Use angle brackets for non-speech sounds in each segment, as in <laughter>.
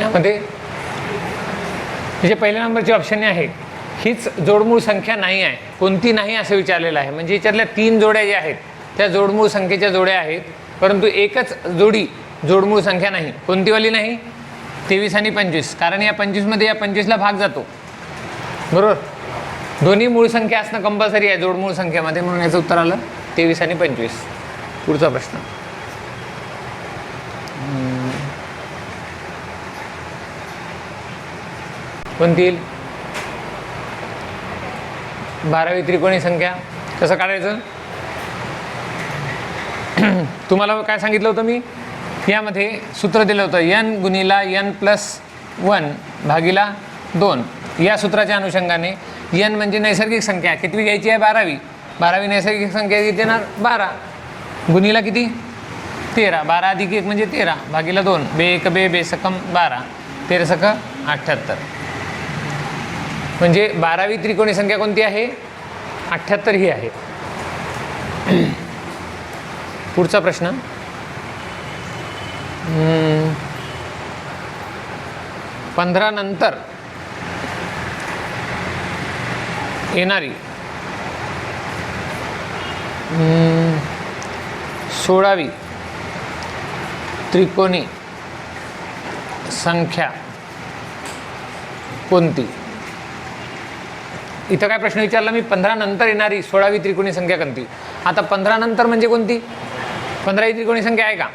यामध्ये जे पहिल्या नंबरची ऑप्शन आहे हीच जोडमूळ संख्या नाही आहे. कोणती नाही असं विचारलेलं आहे. म्हणजे याच्यातल्या तीन जोड्या ज्या आहेत त्या जोडमूळ संख्येच्या जोड्या आहेत. परंतु एकच जोडी जोडमूळ संख्या नाही. कोणतीवाली नाही? तेवीस आणि पंचवीस. कारण या पंचवीसमध्ये या पंचवीसला भाग जातो. बरोबर? दोन्ही मूळ संख्या असणं कंपल्सरी आहे जोडमूळ संख्येमध्ये. म्हणून याचं उत्तर आलं तेवीस आणि पंचवीस. पुढचा प्रश्न. कोणती येईल बारावी त्रिकोणी संख्या. कसं काढायचं? <clears throat> तुम्हाला काय सांगितलं होतं मी? यामध्ये सूत्र दिलं होतं यन गुणिला यन प्लस वन भागीला दोन. या सूत्राच्या अनुषंगाने यन म्हणजे नैसर्गिक संख्या. कितवी घ्यायची आहे? बारावी. बारावी नैसर्गिक संख्या किती येणार? बारा. गुणिला किती? तेरा. बारा अधिक एक म्हणजे तेरा. भागीला दोन. बे एक बे बेसकम बारा. तेरा सक अठ्ठ्याहत्तर. म्हणजे बारावी त्रिकोणी संख्या कोणती आहे? अठ्ठ्याहत्तर ही आहे. पुढचा प्रश्न. पंधरा नंतर येणारी. सोळावी त्रिकोणी संख्या कोणती? इथं काय प्रश्न विचारला? मी पंधरा नंतर येणारी सोळावी त्रिकोणी संख्या कोणती? आता पंधरा नंतर म्हणजे कोणती? पंधरावी त्रिकोणी संख्या आहे का?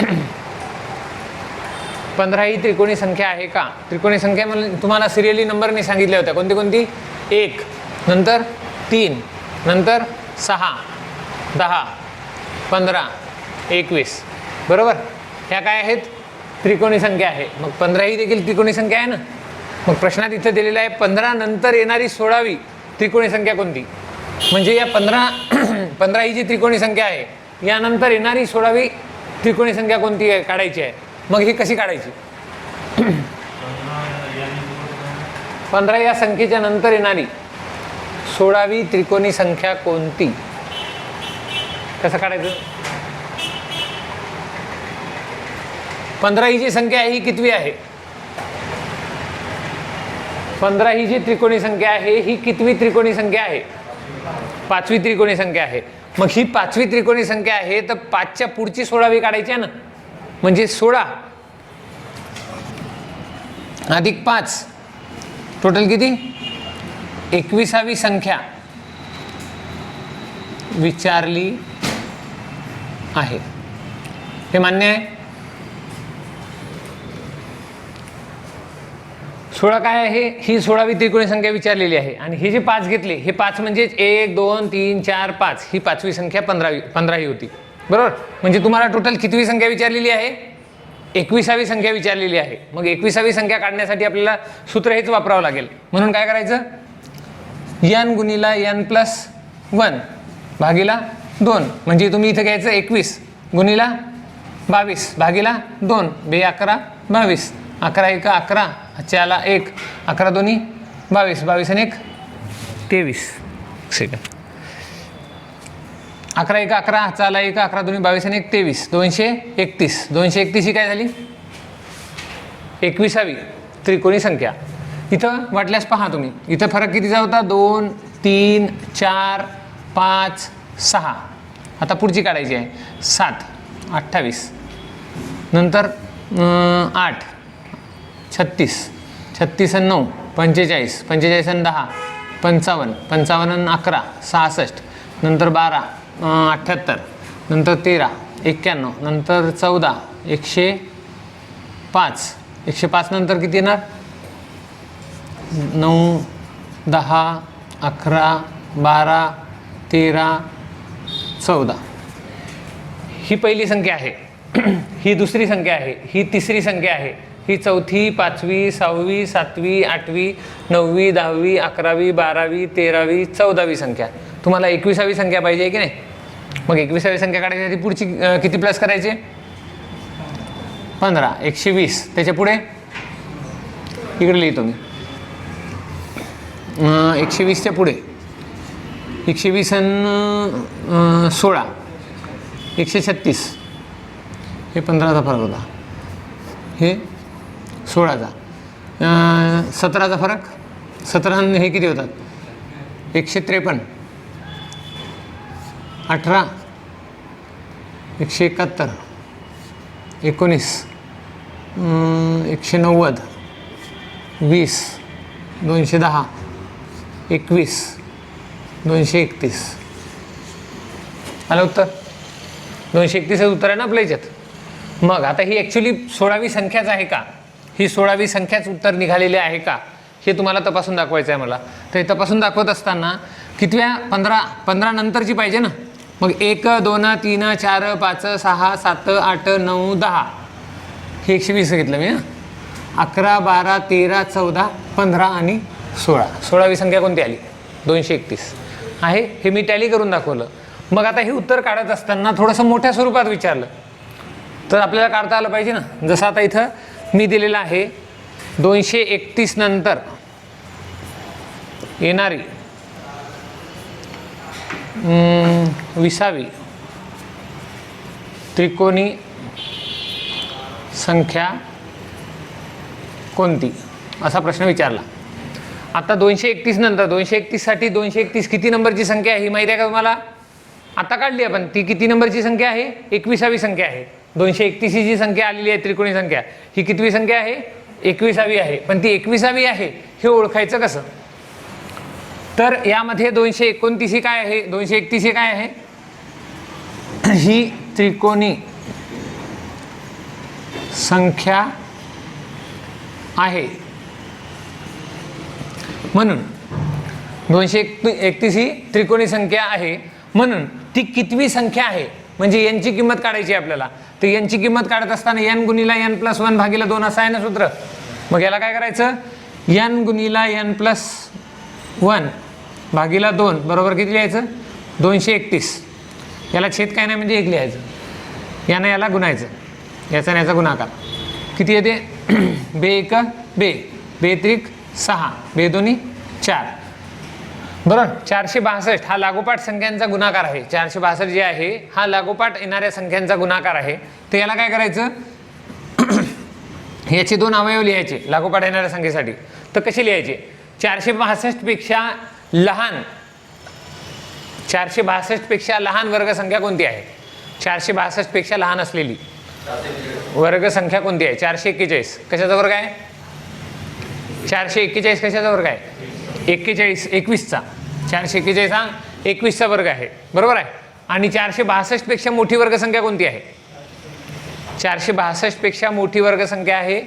<clears throat> पंधरा ही त्रिकोणी संख्या आहे का? त्रिकोणी संख्या मला तुम्हाला सिरियली नंबरने सांगितल्या होत्या. कोणती कोणती? एक. नंतर तीन. नंतर सहा. दहा. पंधरा. एकवीस. बरोबर? ह्या काय आहेत? त्रिकोणी संख्या आहे. मग पंधरा ही देखील त्रिकोणी संख्या आहे ना? मग प्रश्नात इथं दिलेला आहे पंधरा नंतर येणारी सोळावी त्रिकोणी संख्या कोणती? म्हणजे या पंधरा <clears throat> पंधरा ही जी त्रिकोणी संख्या आहे यानंतर येणारी सोळावी त्रिकोणी संख्या कोणती आहे काढायची आहे? मग ही कशी काढायची? <clears throat> पंधरा या संख्येच्या नंतर येणारी सोळावी त्रिकोणी संख्या कोणती? कसं काढायचं? पंधरा ही जी संख्या आहे ही कितवी आहे? पंधरा ही जी त्रिकोणी संख्या आहे ही कितवी त्रिकोणी संख्या आहे? पाचवी त्रिकोणी संख्या आहे. मग ही पाचवी त्रिकोणी संख्या आहे तर पाचच्या पुढची सोळावी काढायची आहे ना? म्हणजे सोळा. अधिक पाच. टोटल किती? एकविसावी संख्या. विचारली आहे. हे मान्य आहे? सोळा काय आहे? ही सोळावी त्रिकोणी संख्या विचारलेली आहे. आणि ही जी पाच घेतली हे पाच म्हणजेच एक दोन तीन चार पाच. ही पाचवी संख्या पंधरावी पंधरा ही होती. बरोबर? म्हणजे तुम्हाला टोटल कितवी संख्या विचारलेली आहे? एकविसावी संख्या विचारलेली आहे. मग एकविसावी संख्या काढण्यासाठी आपल्याला सूत्र हेच वापरावं लागेल. म्हणून काय करायचं? यन गुणिला यन प्लस वन भागीला दोन. म्हणजे तुम्ही इथं घ्यायचं एकवीस गुणिला बावीस भागीला दोन. बे अकरा बावीस. अकरा एक अकरा. चाला एक. अकरा दोन्ही. बावीस. बावीस आणि एक. तेवीस. सेकंड अकरा एक अकरा. चाला एक अकरा दोन्ही. बावीस आणि एक तेवीस. दोनशे एकतीस. दोनशे एकतीस ही काय झाली? एकविसावी. त्रिकोणी संख्या. इथं वाटल्यास पहा तुम्ही. इथं फरक कितीचा होता? दोन तीन चार पाच सहा. आता पुढची काढायची आहे. सात. अठ्ठावीस. नंतर आठ. छत्तीस. छत्तीस आणि नऊ पंचेचाळीस. पंचेचाळीस आणि दहा पंचावन्न. पंचावन्न आणि अकरा सहासष्ट. नंतर बारा अठ्ठ्याहत्तर नंतर तेरा एक्क्याण्णव. नंतर चौदा एकशे पाच. एकशे पाच नंतर किती येणार? नऊ दहा अकरा बारा तेरा चौदा. ही पहिली संख्या आहे. <clears throat> ही दुसरी संख्या आहे. ही तिसरी संख्या आहे. ही चौथी पाचवी सहावी सातवी आठवी नववी दहावी अकरावी बारावी तेरावी चौदावी संख्या. तुम्हाला एकविसावी संख्या पाहिजे की नाही? मग एकविसावी संख्या काढायची पुढची किती प्लस करायचे पंधरा. एकशे वीस. त्याच्या पुढे? इकडे लिहितो मी. एकशे वीसच्या पुढे. एकशे वीस आणि सोळा. एकशे छत्तीस. हे पंधराचा फरक होता. हे सोळाचा. सतराचा फरक? सतरा हे किती होतात? एकशे त्रेपन्न. अठरा. एकशे एकाहत्तर. एकोणीस. एकशे नव्वद. वीस. दोनशे दहा. एकवीस. दोनशे एकतीस. आलं उत्तर? दोनशे एकतीसच उत्तर आहे ना आपल्या याच्यात? मग आता ही ॲक्च्युली सोळावी संख्याच आहे का? ही सोळावी संख्याच उत्तर निघालेली आहे का? हे तुम्हाला तपासून दाखवायचं आहे मला. तर हे तपासून दाखवत असताना कितव्या? पंधरा पंधरा नंतरची पाहिजे ना. मग एक दोन तीन चार पाच सहा सात आठ नऊ दहा. हे एकशे वीस घेतलं मी हं. अकरा बारा तेरा चौदा पंधरा आणि सोळा. सोळावी संख्या कोणती आली? दोनशे एकतीस. आहे? हे मी टॅली करून दाखवलं. मग आता हे उत्तर काढत असताना थोडंसं मोठ्या स्वरूपात विचारलं. तर आपल्याला काढता आलं पाहिजे ना. जसं आता इथं मी दिलेला आहे दोनशे एकतीस नंतर. येणारी विसावी. त्रिकोणी संख्या कोणती? असा प्रश्न विचारला. आता दोनशे एकतीस नंतर दोनशे एकतीससाठी दोनशे एकतीस किती नंबरची संख्या आहे ही माहिती आहे का तुम्हाला? आता काढली आपण ती किती नंबरची संख्या आहे? एकविसावी संख्या आहे. दोनशे एकतीस ही जी संख्या आलेली आहे त्रिकोणी संख्या ही कितवी संख्या आहे? एकविसावी आहे. पण ती एकविसावी आहे हे ओळखायचं कसं? तर यामध्ये दोनशे एकोणतीस ही काय आहे? दोनशे एकतीस ही काय आहे? ही त्रिकोणी संख्या आहे. म्हणून दोनशे एक एकतीस ही त्रिकोणी संख्या आहे. म्हणून ती कितवी संख्या आहे? म्हणजे यांची किंमत काढायची आपल्याला. तर यांची किंमत काढत असताना एन गुणीला एन प्लस वन भागीला दोन असं आहे ना सूत्र. मग याला काय करायचं? एन गुणीला एन प्लस वन भागीला दोन बरोबर किती लिहायचं? दोनशे एकतीस. याला छेद काय नाही म्हणजे एक लिहायचं. यानं याला गुणायचं. याचा याचा गुणाकार. किती येते? <clears throat> बे एक बे. बेत्रिक सहा. बे दोन्ही चार. बरोबर चारशे बासष्ट हा लागोपाठ संख्यांचा गुणाकार आहे. चारशे बासष्ट जे आहे हा लागोपाठ येणाऱ्या संख्यांचा गुणाकार आहे. तर याला काय करायचं? <clears throat> याचे दोन अवयव लिहायचे लागोपाठ येणाऱ्या संख्येसाठी. तर कसे लिहायचे? चारशे बासष्टपेक्षा लहान चारशे बासष्टपेक्षा लहान वर्गसंख्या कोणती आहे? चारशे बासष्टपेक्षा लहान असलेली वर्गसंख्या कोणती आहे? चारशे एक्केचाळीस. कशाचा वर्ग आहे? चारशे एक्केचाळीस कशाचा वर्ग आहे? एक्केचाळीस एकवीसचा. चारशे एकेचाळीस हा एकवीसचा वर्ग आहे. बरोबर आहे? आणि चारशे बासष्टपेक्षा मोठी वर्गसंख्या कोणती आहे? चारशे बासष्टपेक्षा मोठी वर्गसंख्या आहे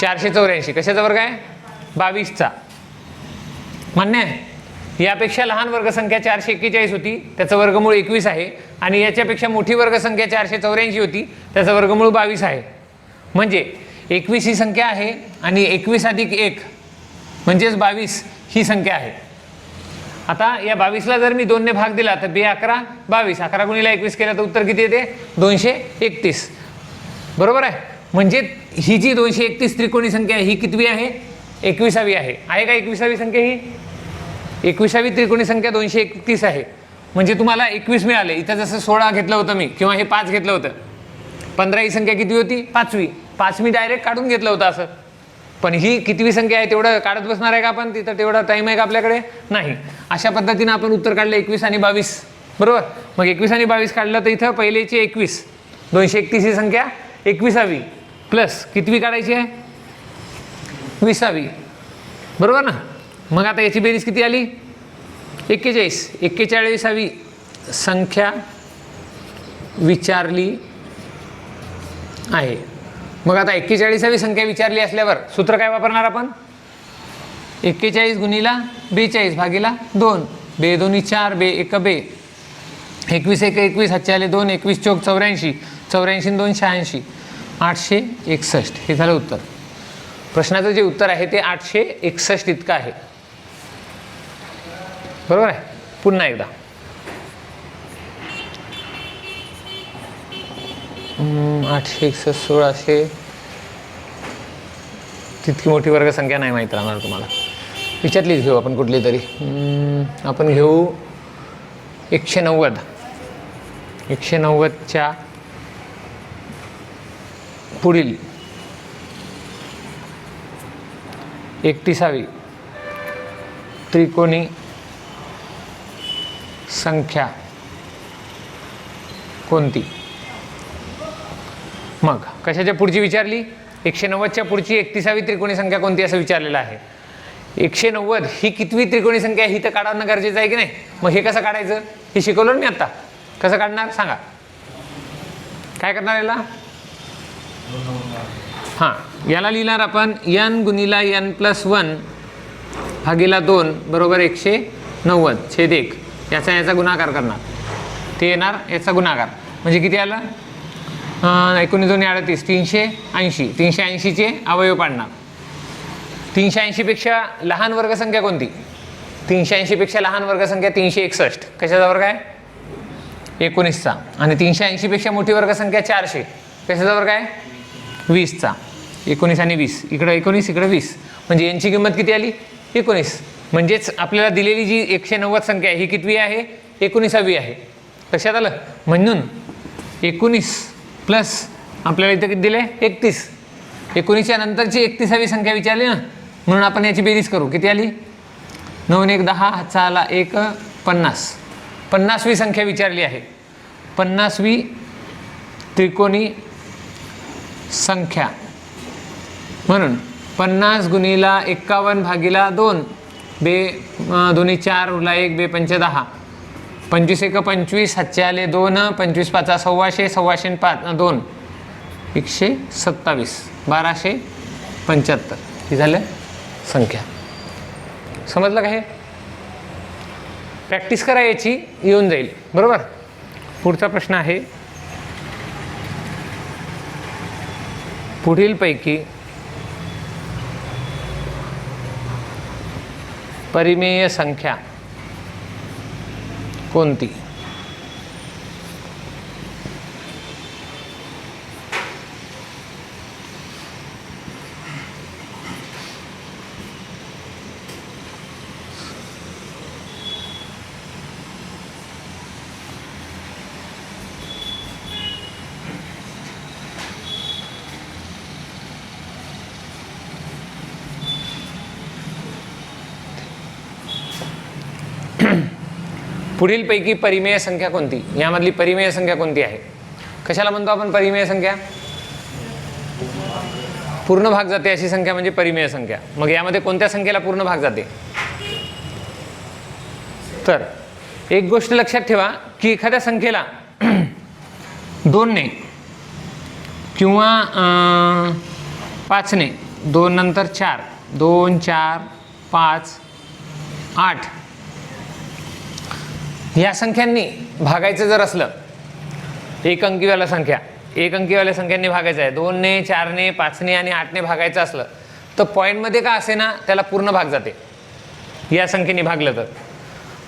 चारशे चौऱ्याऐंशी. कशाचा वर्ग आहे? बावीसचा. मान्य आहे? यापेक्षा लहान वर्गसंख्या चारशे एक्केचाळीस होती त्याचं वर्गमूळ एकवीस आहे आणि याच्यापेक्षा मोठी वर्गसंख्या चारशे चौऱ्याऐंशी होती त्याचं वर्गमूळ बावीस आहे. म्हणजे एकवीस ही संख्या आहे आणि एकवीस अधिक एक म्हणजेच बावीस ही संख्या आहे. आता या बावीसला जर मी दोनने भाग दिला तर बे अकरा बावीस. अकरा गुणीला एकवीस केलं तर उत्तर किती येते? दोनशे एकतीस. बरोबर आहे? म्हणजे ही जी दोनशे एकतीस त्रिकोणी संख्या आहे ही कितवी आहे? एकविसावी आहे. आहे का एकविसावी संख्या ही? एकविसावी त्रिकोणी संख्या दोनशे एकतीस आहे. म्हणजे तुम्हाला एकवीस मिळाले. इथं जसं सोळा घेतलं होतं मी किंवा हे पाच घेतलं होतं. पंधरा ही संख्या किती होती? पाचवी. पाच मी डायरेक्ट काढून घेतलं होतं असं. पण ही कितवी संख्या आहे तेवढं काढत बसणार आहे का आपण? तिथं तेवढा टाईम आहे का आपल्याकडे? नाही. अशा पद्धतीनं आपण उत्तर काढलं एकवीस आणि बावीस. बरोबर? मग एकवीस आणि बावीस काढलं तर इथं पहिलेची एकवीस. दोनशे एकतीस ही संख्या एकविसावी. प्लस कितवी काढायची आहे? विसावी. बरोबर ना? मग आता याची बेरीज किती आली? एक्केचाळीस. एक्केचाळीसावी संख्या विचारली आहे. मग आता एक्केचाळीसावी संख्या विचारली असल्यावर सूत्र काय वापरणार आपण? एक्केचाळीस गुणीला बेचाळीस भागीला दोन. बे दोन्ही चार बे एक बे. एकवीस एक एकवीस हातचे आले दोन एकवीस चौक चौऱ्याऐंशी. चौऱ्याऐंशी दोन शहाऐंशी. आठशे एकसष्ट. हे झालं उत्तर. प्रश्नाचं जे उत्तर आहे ते आठशे एकसष्ट इतकं आहे. बरोबर आहे? पुन्हा एकदा. आठशे एकसष्ट सोळाशे. तितकी मोठी वर्गसंख्या नाही माहीत राहणार तुम्हाला. विचारलीच घेऊ आपण कुठली तरी. आपण घेऊ एकशे नव्वद. एकशे नव्वदच्या पुढील. एकतीसावी. त्रिकोणी संख्या कोणती? मग कशाच्या पुढची विचारली? एकशे नव्वदच्या पुढची एकतीसावी त्रिकोणी संख्या कोणती असं विचारलेलं आहे? एकशे नव्वद ही कितवी त्रिकोणी संख्या आहे ही तर काढणं गरजेचं आहे की नाही? मग हे कसं काढायचं? हे शिकवलं मी आता. कसं काढणार? सांगा. काय करणार याला? हां याला लिहिणार आपण यन गुणिला यन प्लस वन भागीला दोन बरोबर एकशे नव्वद छेद एक. याचा याचा गुणाकार करणार. ते येणार याचा गुणाकार. म्हणजे किती आलं? एकोणीस दोन्ही अडतीस तीनशे ऐंशी. तीनशे ऐंशीचे अवयव पाडणार. तीनशे ऐंशीपेक्षा लहान वर्गसंख्या कोणती? तीनशे ऐंशीपेक्षा लहान वर्गसंख्या तीनशे एकसष्ट. कशाचा वर्ग आहे? एकोणीसचा. आणि तीनशे ऐंशीपेक्षा मोठी वर्गसंख्या चारशे. कशाचा वर्ग आहे? वीसचा. एकोणीस आणि वीस. इकडं एकोणीस इकडं वीस. म्हणजे यांची किंमत किती आली? एकोणीस. म्हणजेच आपल्याला दिलेली जी एकशे नव्वद संख्या आहे ही कितवी आहे? एकोणीसावी आहे. लक्षात आलं? म्हणून एकोणीस प्लस आपल्याला इथं किती दिले? एकतीस. एकोणीसच्या नंतरची एकतीसावी संख्या विचारली ना म्हणून आपण याची बेरीज करू. किती आली? नऊन एक दहा हातचा आला एक पन्नास. पन्नासवी संख्या विचारली आहे. पन्नासवी त्रिकोणी संख्या. म्हणून पन्नास गुणीला एक्कावन्न भागीला दोन. बे दोन्ही चार उरला एक बे पंच दहा. पंचवीस एक पंचवीस सातशे आले दोन पंचवीस पाचा सव्वाशे सव्वाशे पाच दोन. एकशे सत्तावीस बाराशे पंच्याहत्तर. ही झालं संख्या. समजलं का हे? प्रॅक्टिस करा याची येऊन जाईल. बरोबर? पुढचा प्रश्न आहे. पुढीलपैकी परिमेय संख्या. कोणती पुढीलपैकी परिमेय संख्या कोणती? यामधली परिमेय संख्या कोणती आहे? कशाला म्हणतो आपण परिमेय संख्या? पूर्ण भाग जाते अशी संख्या म्हणजे परिमेय संख्या. मग यामध्ये कोणत्या संख्येला पूर्ण भाग जाते? तर एक गोष्ट लक्षात ठेवा की एखाद्या संख्येला <clears throat> दोनने किंवा पाचने दोन नंतर चार दोन चार पाच आठ या संख्यांनी भागायचं जर असलं एक अंकीवाल्या संख्या एक अंकीवाल्या संख्यांनी भागायचं आहे. दोनने चारने पाचने आणि आठने भागायचं असलं तर पॉईंटमध्ये का असे ना त्याला पूर्ण भाग जाते. या संख्येने भागलं तर.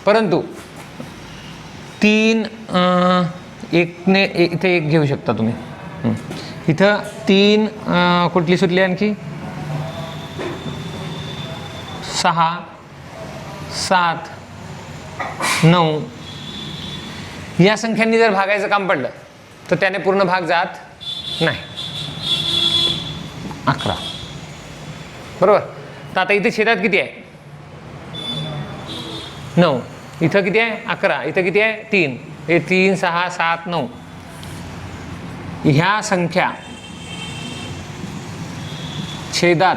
परंतु तीन एकने इथे एक घेऊ शकता तुम्ही. इथं तीन कुठली सुटली आणखी? सहा सात नऊ या संख्यांनी जर भागायचं काम पडलं तर त्याने पूर्ण भाग जात नाही. अकरा. बरोबर? तर आता इथे छेदात किती आहे? नऊ. इथं किती आहे? अकरा. इथं किती आहे? तीन. हे तीन सहा सात नऊ. ह्या संख्या छेदात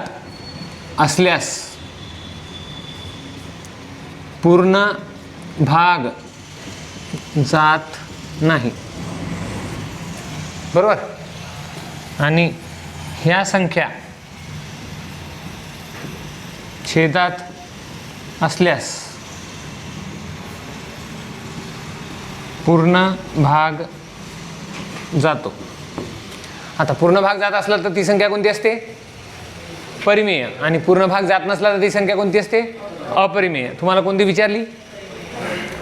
असल्यास पूर्ण भाग जात नाही. बरोबर? आणि ह्या संख्या छेदात असल्यास पूर्ण भाग जातो. आता पूर्ण भाग जात असला तर ती संख्या कोणती असते? परिमेय. आणि पूर्ण भाग जात नसला तर ती संख्या कोणती असते? अपरिमेय. तुम्हाला कोणती विचारली?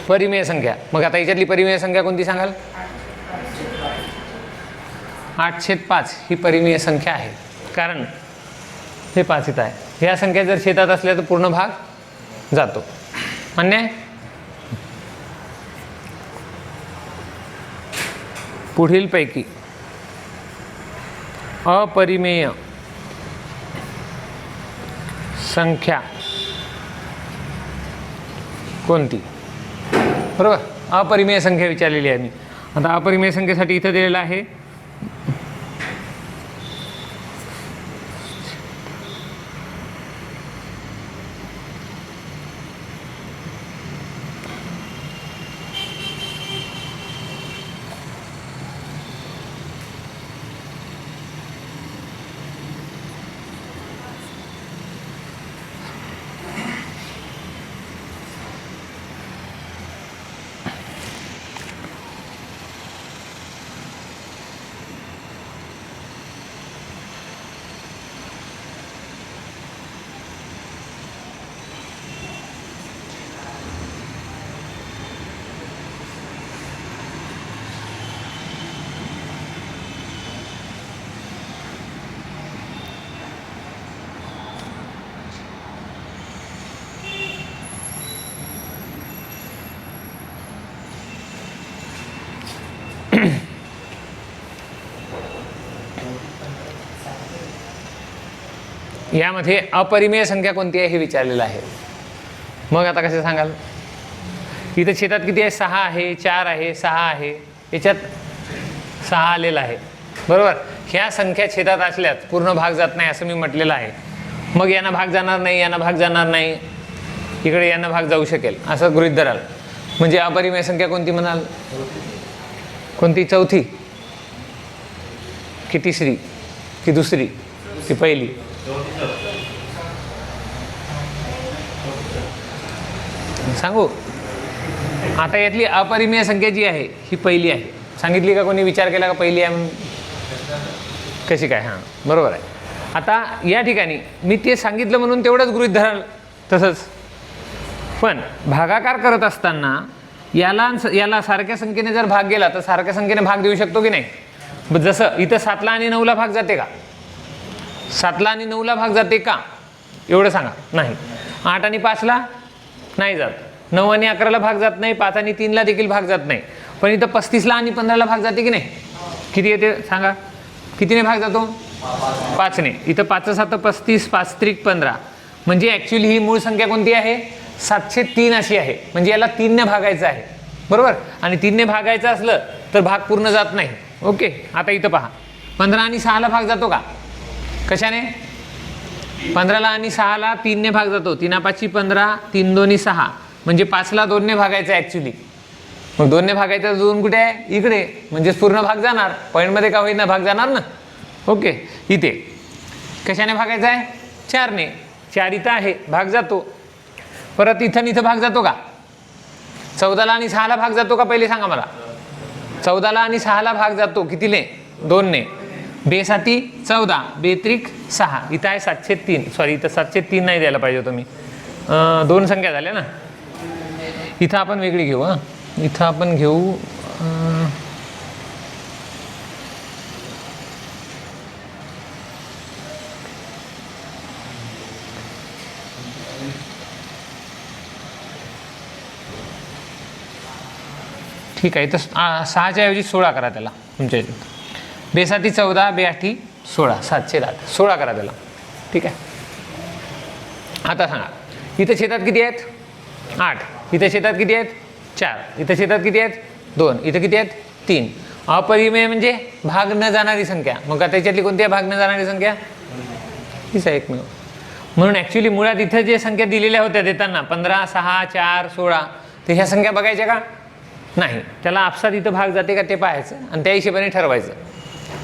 परिमेय संख्या. मग आता याच्यातली परिमेय संख्या कोणती सांगाल? आठ छेद पाच ही परिमेय संख्या आहे. कारण हे पाच इथं आहे. ह्या संख्या जर शेतात असल्या तर पूर्ण भाग जातो. मान्य आहे? पुढीलपैकी अपरिमेय संख्या कोणती? बरोबर? अपरिमेय संख्या विचारलेली आहे मी. आता अपरिमेय संख्येसाठी इथं दिलेलं आहे. यामध्ये अपरिमेय संख्या कोणती आहे हे विचारलेलं आहे. मग आता कसं सांगाल? इथं शेतात किती आहे? सहा आहे चार आहे सहा आहे. याच्यात सहा आलेला आहे. बरोबर? ह्या संख्या छेदात असल्यात पूर्ण भाग जात नाही असं मी म्हटलेलं आहे. मग यांना भाग जाणार नाही यांना भाग जाणार नाही. इकडे यांना भाग जाऊ शकेल असं गृहित धराल. म्हणजे अपरिमेय संख्या कोणती म्हणाल? कोणती? चौथी. की तिसरी? की दुसरी? की पहिली. सांगू? आता यातली अपरिमेय संख्या जी आहे ही पहिली आहे. सांगितली का कोणी? विचार केला का पहिली आहे? म्हणून कशी काय? हां बरोबर आहे. आता या ठिकाणी मी ते सांगितलं म्हणून तेवढंच गृहित धराल तसंच. पण भागाकार करत असताना याला याला सारख्या संख्येने जर भाग गेला तर सारख्या संख्येने भाग देऊ शकतो की नाही? जसं इथं सातला आणि नऊला भाग जाते का? सातला आणि नऊला भाग जाते का? एवढं सांगा. नाही. आठ आणि पाचला? नाही जात. नऊ आणि अकराला भाग जात नाही पाच आणि तीनला देखील भाग जात नाही. पण इथं पस्तीसला आणि पंधराला भाग जाते की नाही? किती येते? सांगा. कितीने भाग जातो? पाचने. इथं पाच सात पस्तीस पाच त्रिक पंधरा. म्हणजे ॲक्च्युली ही मूळ संख्या कोणती आहे? सातशे तीन अशी आहे. म्हणजे याला तीनने भागायचं आहे. बरोबर? आणि तीनने भागायचं असलं तर भाग पूर्ण जात नाही. ओके. आता इथं पहा. पंधरा आणि सहाला भाग जातो का? कशाने? पंधराला आणि सहाला तीनने भाग जातो. तीना पाचशे पंधरा तीन दोन्ही सहा. म्हणजे पाचला दोनने भागायचं ॲक्च्युली मग दोनने भागायचं दोन कुठे? आहे इकडे. म्हणजेच पूर्ण भाग जाणार. पॉईंटमध्ये का होईना भाग जाणार ना? ओके इथे. कशाने भागायचं आहे? चारने. चार इथं आहे. भाग जातो. परत इथं इथं भाग जातो का? चौदाला आणि सहाला भाग जातो का? पहिले सांगा मला. चौदाला आणि सहाला भाग जातो. कितीने दोनने. बेसाठी चौदा बेत्रिक सहा. इथं आहे सातशे तीन. सॉरी इथं सातशे तीन नाही द्यायला पाहिजे तुम्ही मी. दोन संख्या झाल्या ना? इथं आपण वेगळी घेऊ हां. इथं आपण घेऊ ठीक आहे. तर सहाच्या ऐवजी सोळा करा त्याला तुमच्या याच्यात. बेसाठी चौदा बेआठी सोळा सातशे आठ सोळा करा त्याला. ठीक आहे? आता सांगा. इथं शेतात किती आहेत? आठ. इथं शेतात किती आहेत? चार. इथं शेतात किती आहेत? दोन. इथं किती आहेत? तीन. अपरिमेय म्हणजे भाग न जाणारी संख्या. मग आता त्याच्यातली कोणती आहे? भाग न जाणारी संख्या? हीच आहे एकमेव म्हणून ॲक्च्युली मुळात इथं जे संख्या दिलेल्या होत्या देताना पंधरा सहा चार सोळा तर ह्या संख्या बघायच्या का? नाही. त्याला आपसात इथं भाग जाते का ते पाहायचं आणि त्या हिशोबाने ठरवायचं.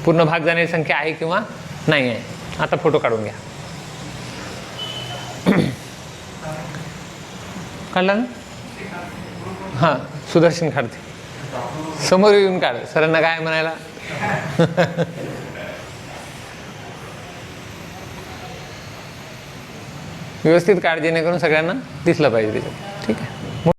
पूर्ण भाग जाणारी संख्या आहे किंवा नाही आहे? आता फोटो काढून घ्या. काढला ना हां सुदर्शन काढते समोर येऊन काढ सरांना काय म्हणायला? <laughs> व्यवस्थित काढ जेणेकरून सगळ्यांना दिसलं पाहिजे. त्याच्यात ठीक आहे.